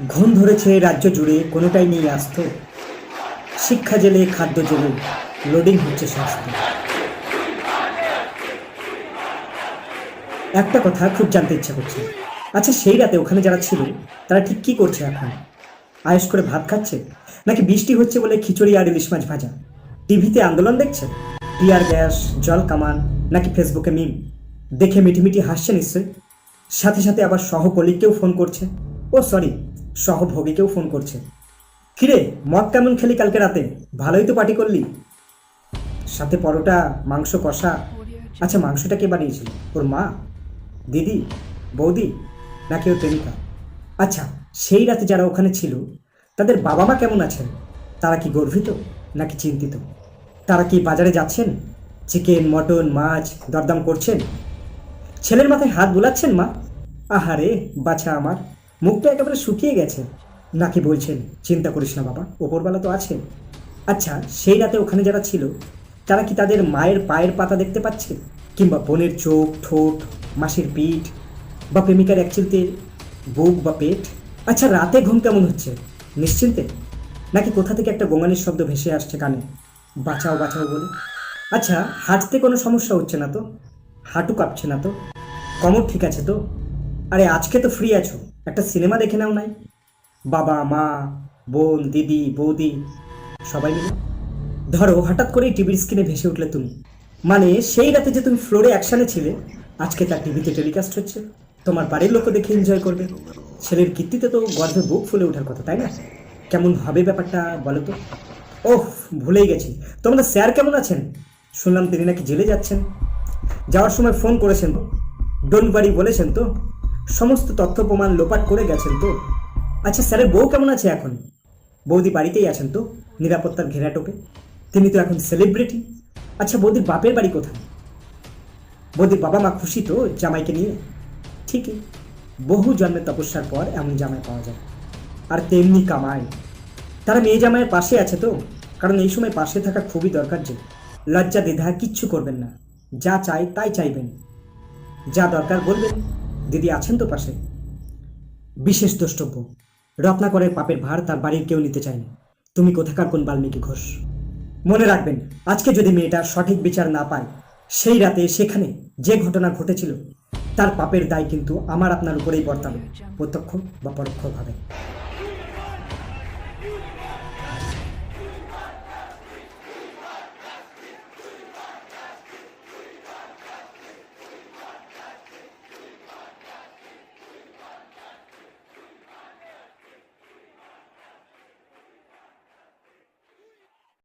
ঘুম ধরেছে রাজ্য জুড়ে, কোনোটাই নেই আসতো। শিক্ষা জেলে খাদ্য জেলে লোডিং হচ্ছে স্বাস্থ্য। একটা কথা খুব জানতে ইচ্ছা করছে। আচ্ছা সেই রাতে ওখানে যারা ছিল, তারা ঠিক কি করছে এখন? আয়েস করে ভাত খাচ্ছে? নাকি বৃষ্টি হচ্ছে বলে খিচুড়ি আর ইলিশ মাছ ভাজা? টিভিতে আন্দোলন দেখছে? টিয়ার গ্যাস, জল কামান, নাকি ফেসবুকে মিম? দেখে মিটিমিটি হাসছে নিশ্চয় সাথে সাথে আবার সহকলিককেও ফোন করছে। ও সরি সহভোগীকেও ফোন করছে। কিরে, মদ কেমন খেলি কালকে রাতে? ভালোই তো পার্টি করলি। সাথে পরোটা, মাংস কষা। আচ্ছা মাংসটা কে বানিয়েছিল? ওর মা। দিদি? বৌদি? নাকি ওর প্রেমিকা? আচ্ছা সেই রাতে যারা ওখানে ছিল, তাদের বাবা মা কেমন আছেন? তারা কি গর্বিত নাকি চিন্তিত? তারা কি বাজারে যাচ্ছেন? চিকেন, মটন, মাছ দরদাম করছেন? ছেলের মাথায় হাত বুলাচ্ছেন মা? আহারে, বাছা আমার। মুখটা একেবারে শুকিয়ে গেছে। নাকি বলছেন, চিন্তা করিস না বাবা ওপরবেলা তো আছে আচ্ছা সেই রাতে ওখানে যারা ছিল, তারা কি তাদের মায়ের পায়ের পাতা দেখতে পাচ্ছে? কিংবা বোনের চোখ, ঠোঁট, মাসির পিঠ, বা প্রেমিকার এক চিলতে বুক বা পেট? আচ্ছা রাতে ঘুম কেমন হচ্ছে? নিশ্চিন্তে? নাকি কোথা থেকে একটা গোঙানির শব্দ ভেসে আসছে কানে? বাঁচাও বাঁচাও বলে। আচ্ছা হাঁটতে কোনো সমস্যা হচ্ছে না তো? হাঁটু কাঁপছে না তো? কমর ঠিক আছে তো? আরে, আজকে তো ফ্রি আছো। একটা সিনেমা দেখে নাও নাই। বাবা, মা, বোন, দিদি, বৌদি, সবাই মিলে। ধরো, হঠাৎ করেই টিভির স্ক্রিনে ভেসে উঠলে তুমি। মানে সেই রাতে যে তুমি ফ্লোরে অ্যাকশানে ছিলে, আজকে তার টিভিতে টেলিকাস্ট হচ্ছে। তোমার বাড়ির লোকও দেখে এনজয় করবে। ছেলের কীর্তিতে তো গর্ভে বুক ফুলে ওঠার কথা, তাই না? কেমন হবে ব্যাপারটা, বলো তো? ওহ, ভুলেই গেছি। তোমাদের স্যার কেমন আছেন? শুনলাম তিনি নাকি জেলে যাচ্ছেন। যাওয়ার সময় ফোন করেছেন। ডোন্ট বাড়ি বলেছেন তো? সমস্ত তথ্য প্রমাণ লোপাট করে গেছেন তো? আচ্ছা স্যারের বউ কেমন আছে এখন? বৌদি বাড়িতেই আছেন তো, নিরাপত্তার ঘেরাটোপে তিনি তো এখন সেলিব্রিটি আচ্ছা বৌদির বাপের বাড়ি কোথায়? বৌদির বাবা মা খুশি তো জামাইকে নিয়ে? ঠিকই, বহু জন্মের তপস্যার পর এমন জামাই পাওয়া যায়। আর তেমনি কামায় তারা মেয়ে জামাইয়ের পাশে আছে তো, কারণ এই সময় পাশে থাকা খুবই দরকার যে। লজ্জা দ্বিধা কিচ্ছু করবেন না। যা চাই তাই চাইবেন। যা দরকার বলবেন। দিদি আছেন তো পাশে? বিশেষ দ্রষ্টব্য। রত্নাকরের পাপের ভার তার বাড়ির কেউ নিতে চায়নি। তুমি কোথাকার কোন বাল্মীকি ঘোষ? মনে রাখবেন, আজকে যদি মেয়েটা সঠিক বিচার না পায়, সেই রাতে সেখানে যে ঘটনা ঘটেছিল, তার পাপের দায় কিন্তু আমার আপনার উপরেই বর্তাবে, প্রত্যক্ষ বা পরোক্ষভাবে